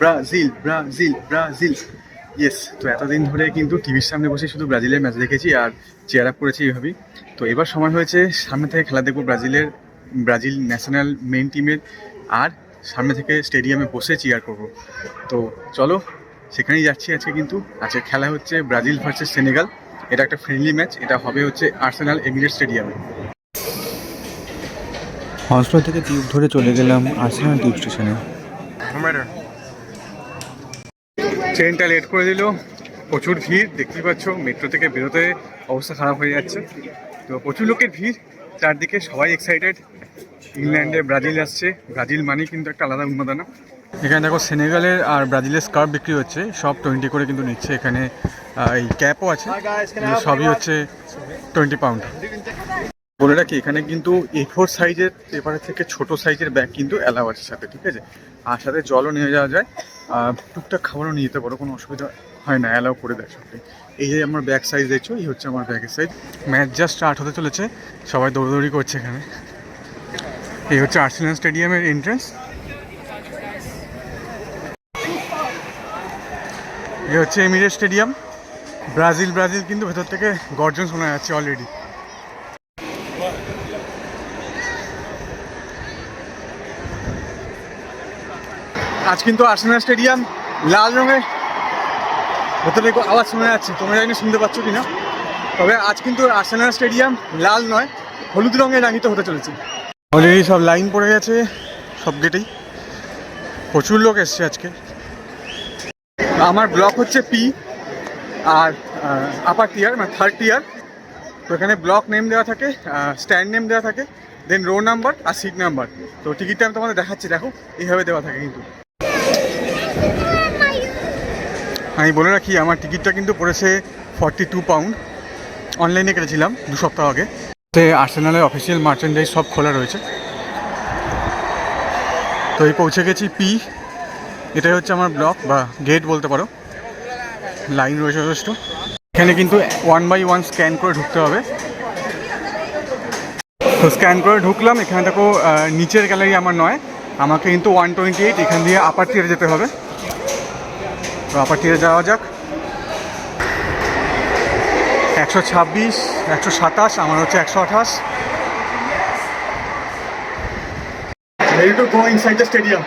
Brazil Brazil Brazil. Yes তো এতদিন ধরে কিন্তু টিভির সামনে বসে শুধু ব্রাজিলের ম্যাচ দেখেছি আর চেয়ার আপ করেছি এইভাবেই। তো এবার সময় হয়েছে সামনে থেকে খেলা দেখব ব্রাজিলের ব্রাজিল ন্যাশনাল মেন টিমের আর সামনে থেকে স্টেডিয়ামে বসে চেয়ার করব। তো চলো সেখানেই যাচ্ছি আজকে কিন্তু। আজকে খেলা হচ্ছে ব্রাজিল ভার্সেস সেনেগাল এটা একটা ফ্রেন্ডলি ম্যাচ এটা হবে হচ্ছে আর্সেনাল এমিরেট স্টেডিয়ামে হসপিটাল থেকে টিউব ধরে চলে গেলাম আর্সেনাল টিউব স্টেশনে। ট্রেনটা লেট করে দিল। প্রচুর ভিড়, দেখতেই পাচ্ছ, মেট্রো থেকে বেরোতে অবস্থা খারাপ হয়ে যাচ্ছে। তো প্রচুর লোকের ভিড়, চারদিকে সবাই এক্সাইটেড ইংল্যান্ডে ব্রাজিল আসছে। ব্রাজিল মানেই কিন্তু একটা আলাদা উন্মাদনা। এখানে দেখো সেনেগালের আর ব্রাজিলের স্কার্ফ বিক্রি হচ্ছে। সব টোয়েন্টি করে কিন্তু নিচ্ছে। এখানে এই ক্যাপও আছে। সবই হচ্ছে টোয়েন্টি পাউন্ড বলে রাখি, এখানে কিন্তু এ ফোর সাইজের পেপারের থেকে ছোট সাইজের ব্যাগ কিন্তু অ্যালাউ আছে সাথে, ঠিক আছে? আর সাথে জলও নিয়ে যাওয়া যায়। টুকটাক খাবারও নিয়ে যেতে পারো, কোনো অসুবিধা হয় না অ্যালাউ করে দেয় সত্যি এই যে আমার ব্যাগ সাইজ দেখছ, এই হচ্ছে আমার ব্যাগের সাইজ ম্যাচ জাস্ট স্টার্ট হতে চলেছে, সবাই দৌড়দৌড়ি করছে এখানে। এই হচ্ছে আর্সেনাল স্টেডিয়ামের এন্ট্রেন্স এই হচ্ছে এমিরেট স্টেডিয়াম ব্রাজিল ব্রাজিল কিন্তু ভেতর থেকে গর্জন শোনা যাচ্ছে অলরেডি আজ কিন্তু আর্সেনাল স্টেডিয়াম লাল রঙের। ভেতরে আওয়াজ শোনা যাচ্ছে, তোমরা জানি শুনতে পাচ্ছ কি না তবে আজ কিন্তু আর্সেনাল স্টেডিয়াম লাল নয়, হলুদ রঙে রাঙিত হতে চলেছে। অলরেডি সব লাইন পড়ে গেছে, সব গেটেই প্রচুর লোক এসছে আজকে। আমার ব্লক হচ্ছে পি আর আপার টিয়ার মানে থার্ড টিয়ার তো এখানে ব্লক নেম দেওয়া থাকে স্ট্যান্ড নেম দেওয়া থাকে দেন রো নাম্বার আর সিট নাম্বার তো টিকিটটা আমি তোমাদের দেখাচ্ছি, দেখো, এইভাবে দেওয়া থাকে কিন্তু। আমি বলে রাখি, আমার টিকিটটা কিন্তু পড়েছে ফর্টি টু পাউন্ড অনলাইনে কেটেছিলাম দু সপ্তাহ আগে। তে আর্সেনালের অফিসিয়াল মার্চেন্ডাইজ সব খোলা রয়েছে। তো এই পৌঁছে গেছি পি এটাই হচ্ছে আমার ব্লক বা গেট বলতে পারো। লাইন রয়েছে যথেষ্ট। এখানে কিন্তু ওয়ান বাই ওয়ান স্ক্যান করে ঢুকতে হবে। তো স্ক্যান করে ঢুকলাম, এখানে দেখো নিচের গ্যালারি আমার নয়। আমাকে কিন্তু ওয়ান টোয়েন্টি এইট এখান দিয়ে আপার টিয়ারে যেতে হবে। প্রপার্টিতে যাওয়া যাক। একশো ছাব্বিশ একশো সাতাশ আমার হচ্ছে একশো আঠাশ। Stadium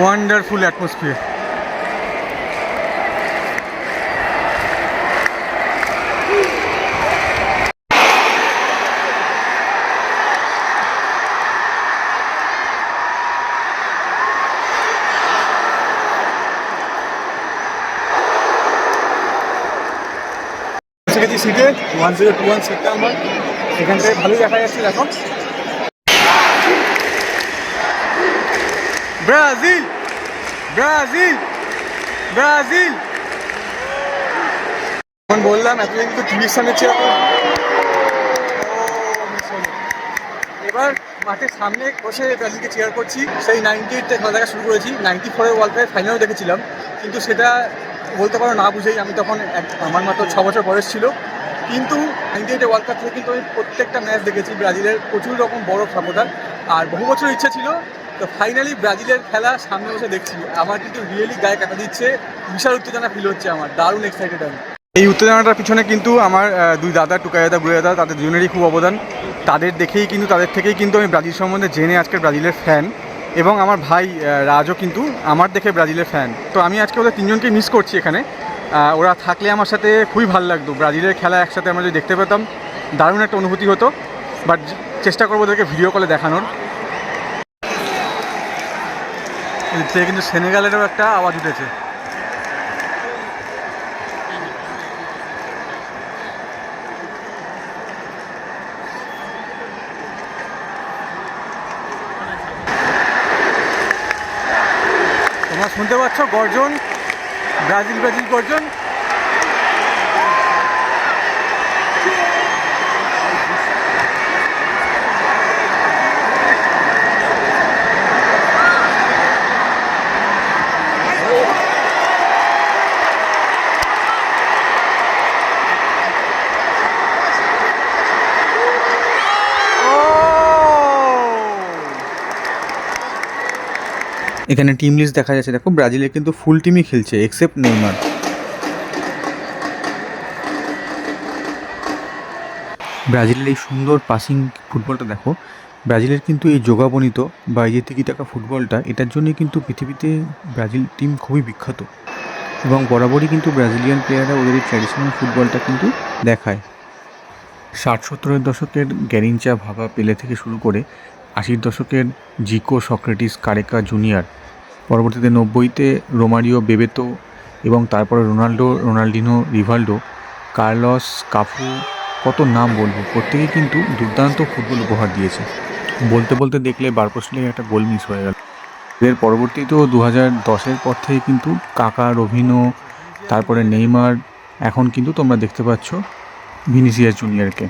wonderful atmosphere one zero two one সিটটা আমার এখান থেকে ভালোই দেখা যাচ্ছে দেখো ব্রাজিল! ব্রাজিল! ব্রাজিল! এখন বললাম, এতদিন কিন্তু টিভির সামনে ছিল। এবার মাঠের সামনে বসে ব্রাজিলকে চেয়ার করছি। সেই নাইনটি এইটে খেলা দেখা শুরু করেছি। নাইনটি ফোরের ওয়ার্ল্ড কাপের ফাইনালও দেখেছিলাম। কিন্তু সেটা বলতে পারো না বুঝেই আমি তখন আমার মাত্র ছ বছর বয়স ছিল। কিন্তু নাইনটি এইটে ওয়ার্ল্ড কাপ থেকে কিন্তু আমি প্রত্যেকটা ম্যাচ দেখেছি। ব্রাজিলের প্রচুর রকম বড় সাপোর্টার। আর বহু বছর ইচ্ছা ছিল, তো ফাইনালি ব্রাজিলের খেলা সামনে বসে দেখছি। আমার কিন্তু রিয়েলি গায়ে কাটা দিচ্ছে। বিশাল উত্তেজনা ফিল হচ্ছে আমার। দারুণ এক্সাইটেড আমি। এই উত্তেজনাটার পিছনে কিন্তু আমার দুই দাদা টুকাই দাদা বুড়ে দাদা তাদের দুজনেরই খুব অবদান। তাদের দেখেই কিন্তু, তাদের থেকেই কিন্তু আমি ব্রাজিল সম্বন্ধে জেনে আজকের ব্রাজিলের ফ্যান এবং আমার ভাই রাজও কিন্তু আমার দেখে ব্রাজিলের ফ্যান তো আমি আজকে ওদের তিনজনকে মিস করছি এখানে। ওরা থাকলে আমার সাথে খুবই ভালো লাগতো। ব্রাজিলের খেলা একসাথে আমরা যদি দেখতে পেতাম, দারুণ একটা অনুভূতি হতো। বাট চেষ্টা করব ওদেরকে ভিডিও কলে দেখানোর। থেকে কিন্তু সেনেগালেরও একটা আওয়াজ উঠেছে। তোমরা শুনতে পাচ্ছ গর্জন? ব্রাজিল ব্রাজিল গর্জন এখানে টিম লিস্ট দেখা যাচ্ছে। দেখো, ব্রাজিলের কিন্তু ফুল টিমই খেলছে এক্সেপ্ট নেইমার। ব্রাজিলের এই সুন্দর পাসিং ফুটবলটা দেখো, ব্রাজিলের কিন্তু এই যোগাবনিত বা এই তিকি টাকা ফুটবলটা, এটার জন্যই কিন্তু পৃথিবীতে ব্রাজিল টিম খুবই বিখ্যাত। এবং বরাবরই কিন্তু ব্রাজিলিয়ান প্লেয়াররা ওদের এই ট্র্যাডিশনাল ফুটবলটা কিন্তু দেখায়। ষাট সত্তরের দশকের গ্যারিঞ্চা ভাবা পেলে থেকে শুরু করে আশির দশকের জিকো সক্রেটিস কারেকা জুনিয়র। পরবর্তীতে নব্বইতে রোমারিও বেবেতো এবং তারপরে Ronaldo, Ronaldinho, Rivaldo, Carlos Cafu, কত নাম বলব, প্রত্যেকেই কিন্তু দুর্দান্ত ফুটবল উপহার দিয়েছে। বলতে বলতে দেখলে বারকোসলে একটা গোল মিস হয়ে গেল। এর পরবর্তীতেও দু হাজার দশের পর থেকে কিন্তু কাকা, রভিনো, তারপরে নেইমার, এখন কিন্তু তোমরা দেখতে পাচ্ছ ভিনিসিয়াস জুনিয়রকে।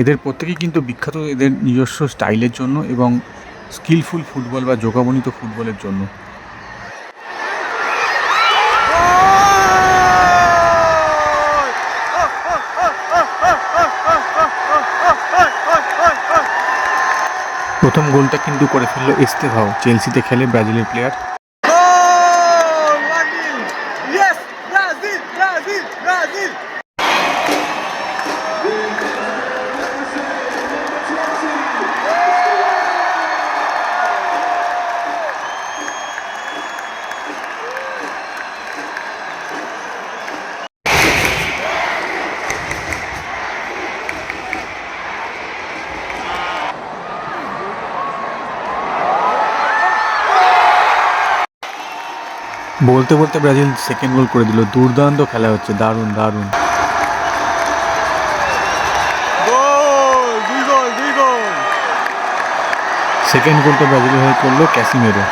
এদের প্রত্যেকেই কিন্তু বিখ্যাত এদের নিজস্ব স্টাইলের জন্য এবং স্কিলফুল ফুটবল বা যোগাবনিত ফুটবলের জন্য। প্রথম গোলটা কিন্তু করে ফেলল এস্তেভাও চেলসিতে খেলে ব্রাজিলের player goal Brazil yes Brazil Brazil Brazil বলতে বলতে ব্রাজিল সেকেন্ড গোল করে দিল। দুর্দান্ত খেলা হচ্ছে দারুণ দারুণ। সেকেন্ড গোলটা ব্রাজিলের হয়ে করল ক্যাসিমেরো।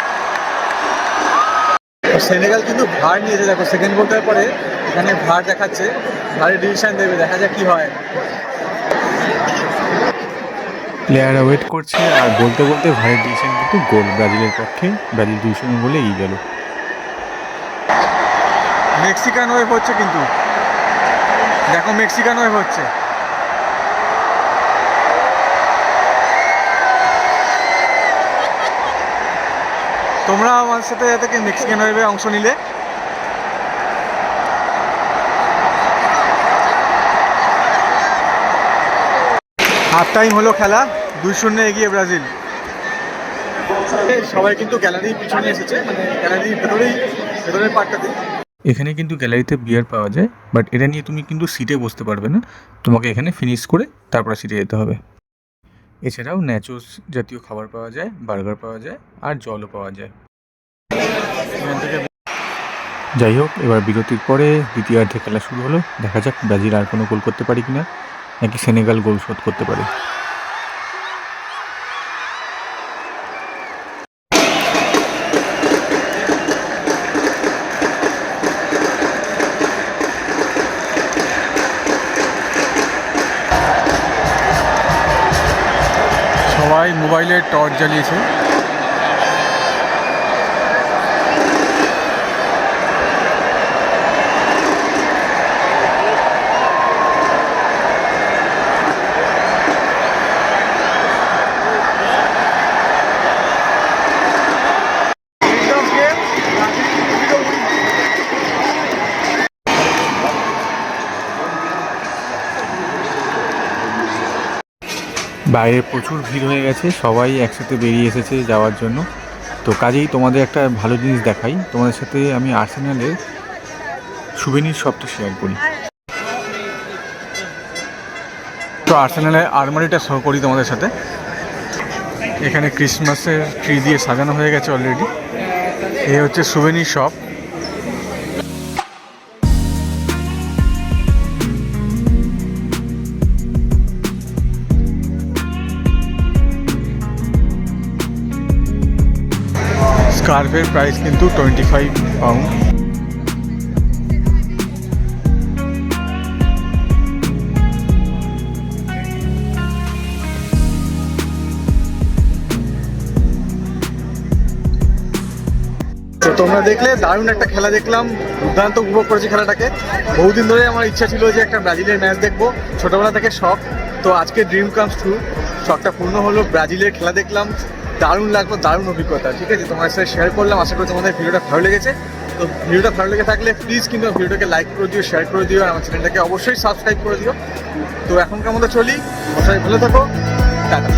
সেনেগাল কিন্তু ভার নিয়েছে। দেখো সেকেন্ড গোলটার পরে এখানে ভার দেখাচ্ছে। ভারের ডিসিশন দেবে দেখা যাক কি হয়। প্লেয়াররা ওয়েট করছে আর বলতে বলতে ভারের ডিসিশন কিন্তু গোল। ব্রাজিলের পক্ষে ব্রাজিল দুই বলে এগিয়ে গেল। মেক্সিকান ওয়েভ হচ্ছে কিন্তু। দেখো মেক্সিকান ওয়েভ হচ্ছে। তোমরা আমার সাথে থেকে মেক্সিকান ওয়েভে অংশ নিলে। হাফ টাইম হলো খেলা, দুই শূন্য এগিয়ে ব্রাজিল। সবাই কিন্তু গ্যালারির পিছনে এসেছে মানে গ্যালারির ভেতরেই, ভেতরের পার্টটাতে এখানে কিন্তু গ্যালারিতে বিয়ার পাওয়া যায় বাট এটা নিয়ে তুমি কিন্তু সিটে বসতে পারবে না। তোমাকে এখানে ফিনিশ করে তারপরে সিটে যেতে হবে। এছাড়াও ন্যাচোস জাতীয় খাবার পাওয়া যায় বার্গার পাওয়া যায়, আর জলও পাওয়া যায়। যাই হোক, এবার বিরতির পরে দ্বিতীয়ার্ধে খেলা শুরু হলো। দেখা যাক ব্রাজিল আর কোনো গোল করতে পারি কিনা, নাকি সেনেগাল গোল শোধ করতে পারে। टॉर्च जली से বাইরে প্রচুর ভিড় হয়ে গেছে, সবাই একসাথে বেরিয়ে এসেছে যাওয়ার জন্য। তো কাজেই তোমাদের একটা ভালো জিনিস দেখাই, তোমাদের সাথে আমি আর্সেনালের সুবেনির শপটা শেয়ার করি। তো আর্সেনালের আলমারিটা শো করি তোমাদের সাথে। এখানে ক্রিসমাসের ট্রি দিয়ে সাজানো হয়ে গেছে অলরেডি এই হচ্ছে সুভেনির শপ স্কার্ফের প্রাইস কিন্তু টোয়েন্টি ফাইভ পাউন্ড তো তোমরা দেখলে দারুণ একটা খেলা দেখলাম, দুর্দান্ত উপভোগ করেছি খেলাটাকে। বহুদিন ধরে আমার ইচ্ছা ছিল যে একটা ব্রাজিলের ম্যাচ দেখব, ছোটবেলা থেকে শখ। তো আজকে ড্রিম কামস ট্রু শখটা পূর্ণ হলো, ব্রাজিলের খেলা দেখলাম। দারুণ লাগল, দারুণ অভিজ্ঞতা। ঠিক আছে, তোমার সাথে শেয়ার করলাম, আশা করি তোমাদের ভিডিওটা ভালো লেগেছে। তো ভিডিওটা ভালো লেগে থাকলে প্লিজ কিন্তু ভিডিওটাকে লাইক করে দিও শেয়ার করে দিও, আর আমার চ্যানেলটাকে অবশ্যই সাবস্ক্রাইব করে দিও। তো এখনকার মতো চলি, সবাই ভালো থাকো, টাটা।